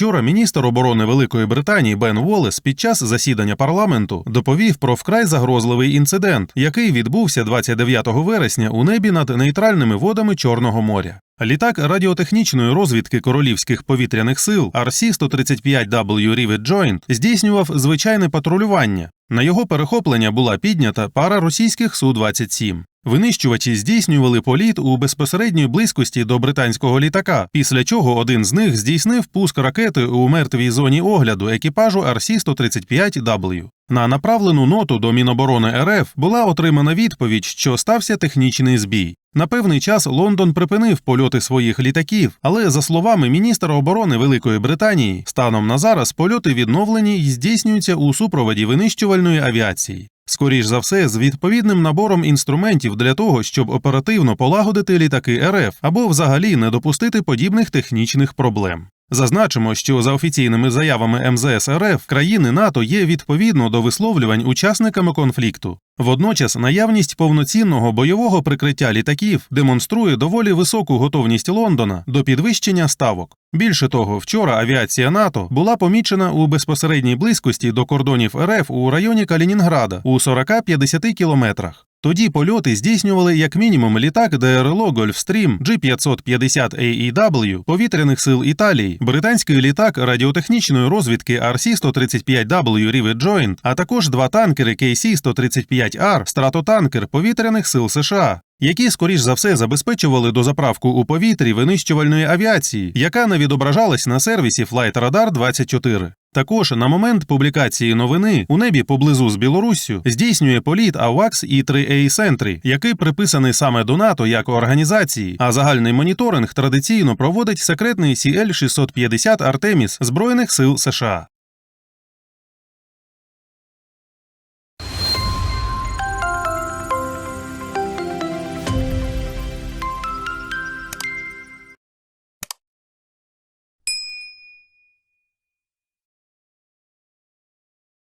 Вчора міністр оборони Великої Британії Бен Волес під час засідання парламенту доповів про вкрай загрозливий інцидент, який відбувся 29 вересня у небі над нейтральними водами Чорного моря. Літак радіотехнічної розвідки королівських повітряних сил RC-135W Rivet Joint здійснював звичайне патрулювання. На його перехоплення була піднята пара російських Су-27. Винищувачі здійснювали політ у безпосередній близькості до британського літака, після чого один з них здійснив пуск ракети у мертвій зоні огляду екіпажу RC-135W. На направлену ноту до Міноборони РФ була отримана відповідь, що стався технічний збій. На певний час Лондон припинив польоти своїх літаків, але за словами міністра оборони Великої Британії, станом на зараз польоти відновлені і здійснюються у супроводі винищувальної авіації. Скоріш за все, з відповідним набором інструментів для того, щоб оперативно полагодити літаки РФ або взагалі не допустити подібних технічних проблем. Зазначимо, що за офіційними заявами МЗС РФ країни НАТО є відповідно до висловлювань учасниками конфлікту. Водночас наявність повноцінного бойового прикриття літаків демонструє доволі високу готовність Лондона до підвищення ставок. Більше того, вчора авіація НАТО була помічена у безпосередній близькості до кордонів РФ у районі Калінінграда у 40-50 кілометрах. Тоді польоти здійснювали як мінімум літак ДРЛО Гольфстрім G550 AEW повітряних сил Італії, британський літак радіотехнічної розвідки RC-135W Rivet а також два танкери KC-135R стратотанкер повітряних сил США. Які, скоріш за все, забезпечували дозаправку у повітрі винищувальної авіації, яка не відображалась на сервісі Flight Radar 24. Також на момент публікації новини у небі поблизу з Білоруссю здійснює політ АВАКС і 3A Сентрі, який приписаний саме до НАТО як організації, а загальний моніторинг традиційно проводить секретний CL-650 Артеміс Збройних сил США.